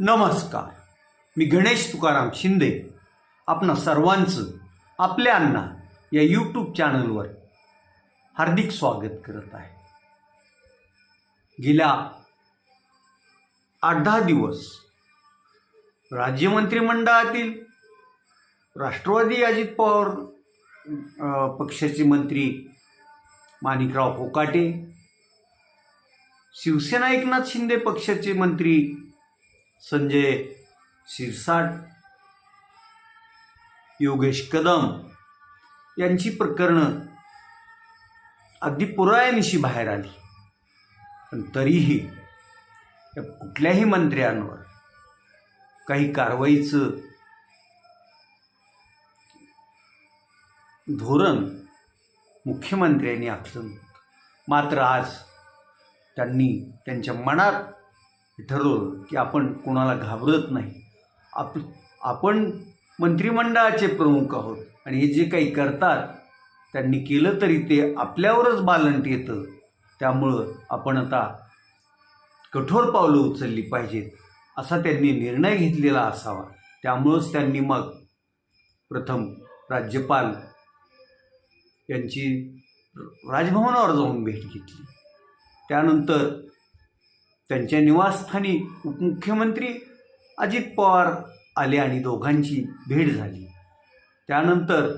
नमस्कार. मी गणेश तुकाराम शिंदे. आपणा सर्वांचं आपल्या अण्णा या यूट्यूब चॅनलवर हार्दिक स्वागत करत आहे. गेल्या आठ दहा दिवस राज्य मंत्रिमंडळातील राष्ट्रवादी अजित पवार पक्षाचे मंत्री माणिकराव फोकाटे शिवसेना एकनाथ शिंदे पक्षाचे मंत्री संजय शिरसाट योगेश कदम यांची प्रकरणं अगदी पुरायनिशी बाहेर आली. पण तरीही या कुठल्याही मंत्र्यांवर काही कारवाईचं धोरण मुख्यमंत्र्यांनी आखलं मात्र आज त्यांनी त्यांच्या मनात ठरवलं की आपण कोणाला घाबरत नाही. आप आपण मंत्रिमंडळाचे प्रमुख आहोत आणि हे जे काही करतात त्यांनी केलं तरी ते आपल्यावरच बालंट येतं. त्यामुळं आपण आता कठोर पावलं उचलली पाहिजेत असा त्यांनी निर्णय घेतलेला असावा. त्यामुळंच त्यांनी मग प्रथम राज्यपाल यांची राजभवनावर जाऊन भेट घेतली. त्यानंतर त्यांच्या निवासस्थानी उपमुख्यमंत्री अजित पवार आले आणि दोघांची भेट झाली. त्यानंतर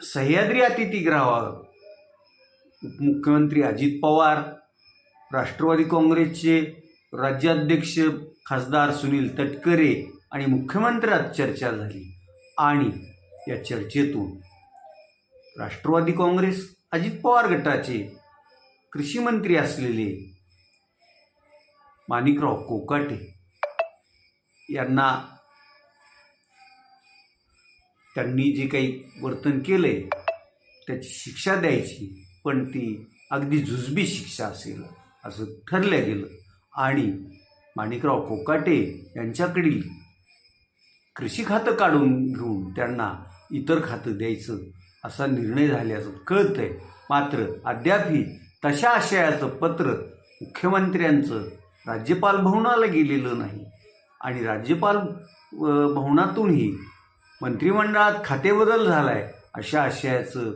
सह्याद्री अतिथीगृहावर उपमुख्यमंत्री अजित पवार राष्ट्रवादी काँग्रेसचे राज्याध्यक्ष खासदार सुनील तटकरे आणि मुख्यमंत्र्यात चर्चा झाली आणि या चर्चेतून राष्ट्रवादी काँग्रेस अजित पवार गटाचे कृषी मंत्री असलेले माणिकराव कोकाटे यांना त्यांनी जे काही वर्तन केलं आहे त्याची शिक्षा द्यायची पण ती अगदी जुजबी शिक्षा असेल असं ठरलं गेलं. आणि माणिकराव कोकाटे यांच्याकडील कृषी खातं काढून घेऊन त्यांना इतर खातं द्यायचं असा निर्णय झाल्याचं आहे मात्र अद्यापही तशा आशयाचं पत्र मुख्यमंत्र्यांचं राज्यपाल भवनाला गेलेलं नाही. आणि राज्यपाल भवनातूनही मंत्रिमंडळात खातेबदल झाला आहे अशा आशयाचं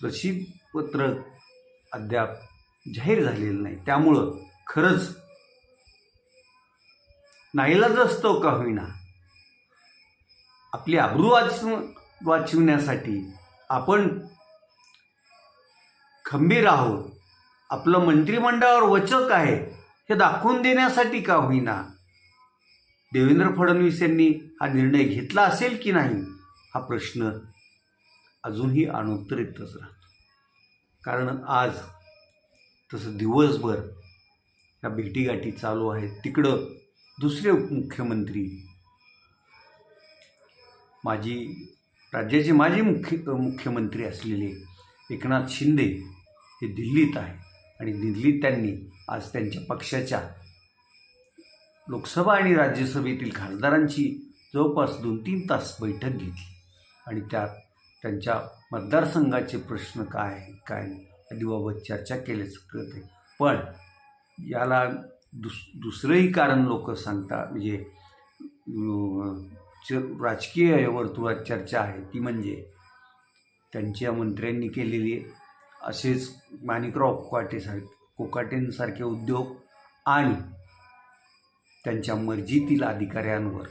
प्रसिद्धपत्रक अद्याप जाहीर झालेलं नाही. त्यामुळं खरंच नाईलाज असतो का होईना आपली आबरू वाच वाचवण्यासाठी आपण खंबीर आहोत. आपलं मंत्रिमंडळावर वचक आहे. हे दाखवून देण्यासाठी का होईना? देवेंद्र फडणवीस यांनी हा निर्णय घेतला असेल की नाही? हा प्रश्न अजूनही अनुत्तरितच राहतो. कारण आज तसं दिवसभर या भेटीगाठी चालू आहेत. तिकडं दुसरे उपमुख्यमंत्री माजी राज्याचे माजी मुख्य मुख्यमंत्री असलेले एकनाथ शिंदे हे दिल्लीत आहे आणि दिल्लीत त्यांनी आज त्यांच्या पक्षाच्या लोकसभा आणि राज्यसभेतील खासदारांची जवळपास दोन तीन तास बैठक घेतली. आणि त्यात त्यांच्या मतदारसंघाचे प्रश्न काय आहे काय आदीबाबत चर्चा केल्याच कळते पण याला दुस दुसरंही कारण लोक सांगतात म्हणजे च राजकीय वर्तुळात चर्चा आहे ती म्हणजे त्यांच्या मंत्र्यांनी केलेली असेच माणिकराव कोकाटेसार कोकाटेंसारखे उद्योग आणि त्यांच्या मर्जीतील अधिकाऱ्यांवर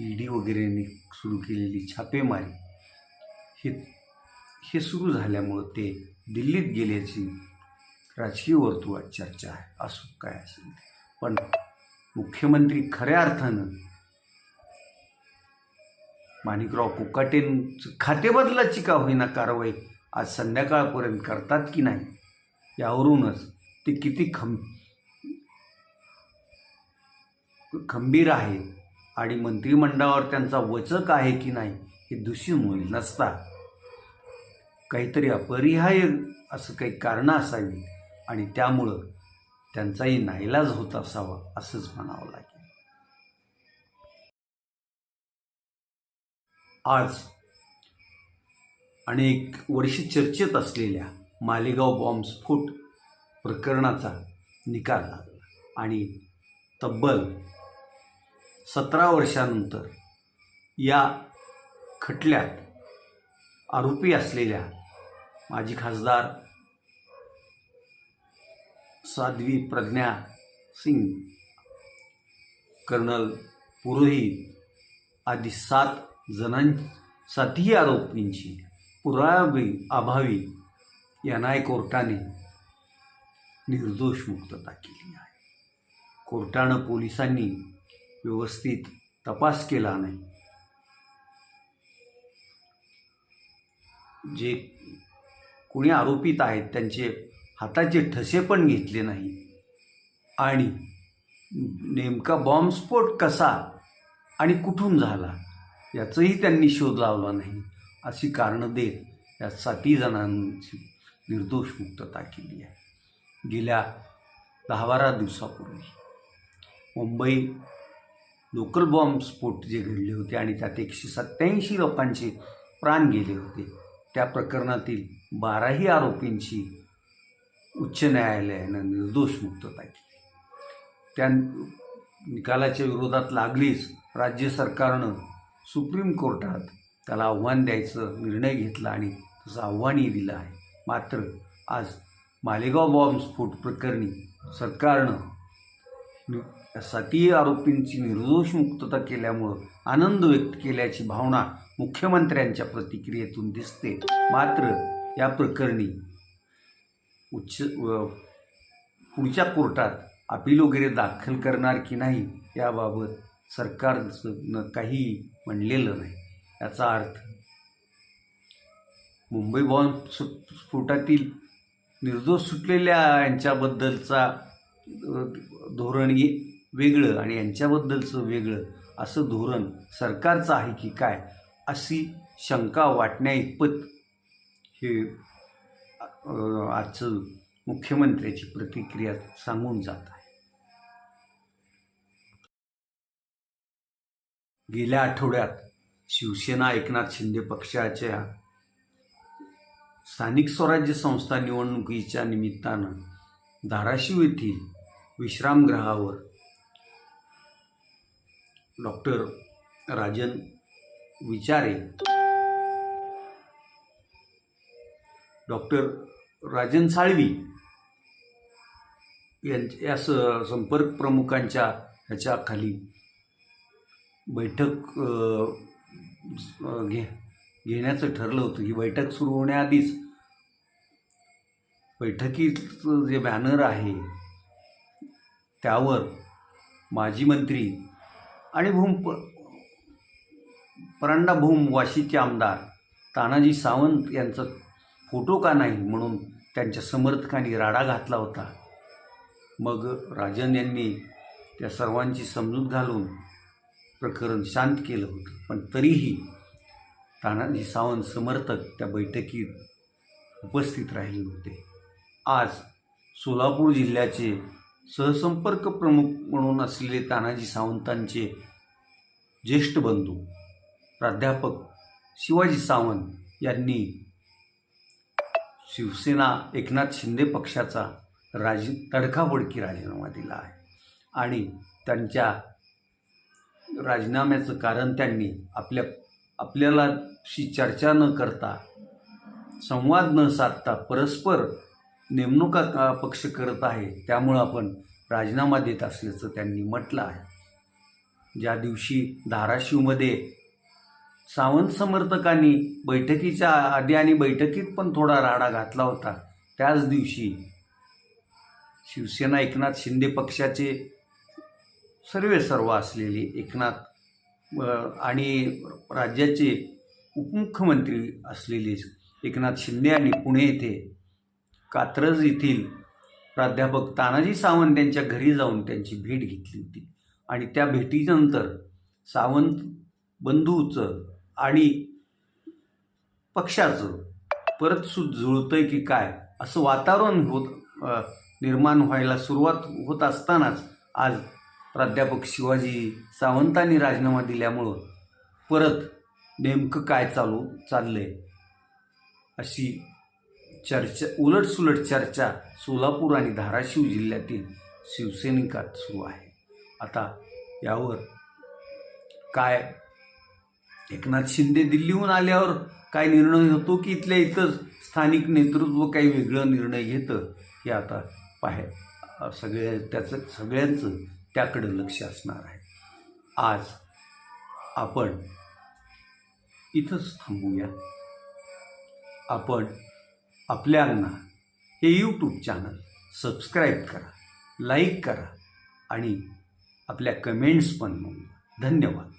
ई डी वगैरेने सुरू केलेली छापेमारी हे हे सुरू झाल्यामुळं ते दिल्लीत गेल्याची राजकीय वर्तुळात चर्चा आहे. असो काय असेल पण मुख्यमंत्री खऱ्या अर्थानं माणिकराव कोकाटेंचं खातेबदलाची का होईना कारवाई आज संध्याकाळपर्यंत करतात की नाही यावरूनच ते किती खं खंबीर आहे आणि मंत्रिमंडळावर त्यांचा वचक आहे की नाही हे दिसून होईल नसता काहीतरी अपरिहार्य असं काही कारणं असावी आणि त्यामुळं त्यांचाही नाईलाज होत असावा असंच म्हणावं लागेल. आज अनेक वर्ष चर्चेत असलेल्या मालेगाव बॉम्बस्फोट प्रकरणाचा निकाल लागला आणि तब्बल सतरा वर्षानंतर या खटल्यात आरोपी असलेल्या माजी खासदार साध्वी प्रज्ञा सिंग कर्नल पुरोहित आदी सात जणां सातही आरोपींची पुरावी अभावी एन आय कोर्टाने निर्दोष मुक्तता केली आहे. कोर्टानं पोलिसांनी व्यवस्थित तपास केला नाही. जे कोणी आरोपित आहेत त्यांचे हाताचे ठसे पण घेतले नाही. आणि नेमका बॉम्बस्फोट कसा आणि कुठून झाला याचंही त्यांनी शोध लावला नाही अशी कारणं देत या सातही जणांची निर्दोष मुक्तता केली आहे. गेल्या दहा बारा दिवसापूर्वी. मुंबई लोकल बॉम्ब स्फोट जे घडले होते आणि त्यात एकशे सत्याऐंशी लोकांचे प्राण गेले होते त्या प्रकरणातील बाराही आरोपींची उच्च न्यायालयानं निर्दोष मुक्तता केली. त्या निकालाच्या विरोधात लागलीच राज्य सरकारनं सुप्रीम कोर्टात त्याला आव्हान द्यायचं निर्णय घेतला आणि तसं आव्हानही दिलं आहे. मात्र आज मालेगाव बॉम्बस्फोट प्रकरणी सरकारनं नि- आरोपींची निर्दोष मुक्तता केल्यामुळं आनंद व्यक्त केल्याची भावना मुख्यमंत्र्यांच्या प्रतिक्रियेतून दिसते. मात्र या प्रकरणी उच्च पुढच्या कोर्टात अपील वगैरे दाखल करणार की नाही याबाबत सरकारनं काही म्हणलेलं नाही. याचा अर्थ मुंबई बॉम्ब स्फोटातील निर्दोष सुटलेल्या यांच्याबद्दलचा धोरण वेगळं आणि यांच्याबद्दलचं वेगळं असं धोरण सरकारचं आहे की काय अशी शंका वाटण्या इतपत हे आजचं मुख्यमंत्र्याची प्रतिक्रिया सांगून जात आहे. गेल्या आठवड्यात शिवसेना एकनाथ शिंदे पक्षाच्या स्थानिक स्वराज्य संस्था निवडणुकीच्या निमित्तानं धाराशिव येथील विश्रामगृहावर डॉक्टर राजन विचारे डॉक्टर राजन साळवी यांच्या स संपर्क प्रमुखांच्या ह्याच्याखाली बैठक घे घेण्याचं ठरलं होतं. ही बैठक सुरू होण्याआधीच बैठकीचं जे बॅनर आहे त्यावर माजी मंत्री आणि भूम प परांडा भूम वाशीचे आमदार तानाजी सावंत यांचा फोटो का नाही म्हणून त्यांच्या समर्थकांनी राडा घातला होता. मग राजन यांनी त्या सर्वांची समजूत घालून प्रकरण शांत केलं होतं. पण तरीही तानाजी सावंत समर्थक त्या बैठकीत उपस्थित राहिले होते. आज सोलापूर जिल्ह्याचे सहसंपर्क प्रमुख म्हणून असलेले तानाजी सावंतांचे ज्येष्ठ बंधू प्राध्यापक शिवाजी सावंत यांनी शिवसेना एकनाथ शिंदे पक्षाचा राज तडकाबडकी राजीनामा दिला आहे. आणि त्यांच्या राजीनाम्याचं कारण त्यांनी आपल्या आपल्याला शी चर्चा न करता संवाद न साधता परस्पर नेमणुका पक्ष करत आहे त्यामुळं आपण राजीनामा देत असल्याचं त्यांनी म्हटलं आहे. ज्या दिवशी धाराशिवमध्ये सावंत समर्थकांनी बैठकीच्या आधी आणि बैठकीत पण थोडा राडा घातला होता त्याच दिवशी शिवसेना एकनाथ शिंदे पक्षाचे सर्वे सर्व असलेले एकनाथ आणि राज्याचे उपमुख्यमंत्री असलेले एकनाथ शिंदे यांनी पुणे येथे कात्रज येथील प्राध्यापक तानाजी सावंत यांच्या घरी जाऊन त्यांची भेट घेतली होती. आणि त्या भेटीनंतर सावंत बंधूचं आणि पक्षाचं परत सु जुळतंय की काय असं वातावरण होत निर्माण व्हायला सुरुवात होत असतानाच आज प्राध्यापक शिवाजी सावंतांनी राजीनामा दिल्यामुळं परत नेमकं काय चालू चाललं आहे अशी चर्चा उलटसुलट चर्चा सोलापूर आणि धाराशिव जिल्ह्यातील शिवसैनिकात सुरू आहे. आता यावर काय? एकनाथ शिंदे दिल्लीहून आल्यावर काय निर्णय होतो की इथल्या इथंच स्थानिक नेतृत्व काही वेगळं निर्णय घेतं हे आता पाहे सगळ्या त्याचं सगळ्यांचं त्याकडं लक्ष असणार आहे. आज आपण इथंच थांबूया. आपण आपल्यांना हे यूट्यूब चॅनल सबस्क्राईब करा लाईक करा आणि आपल्या कमेंट्स पण नोंदवा धन्यवाद.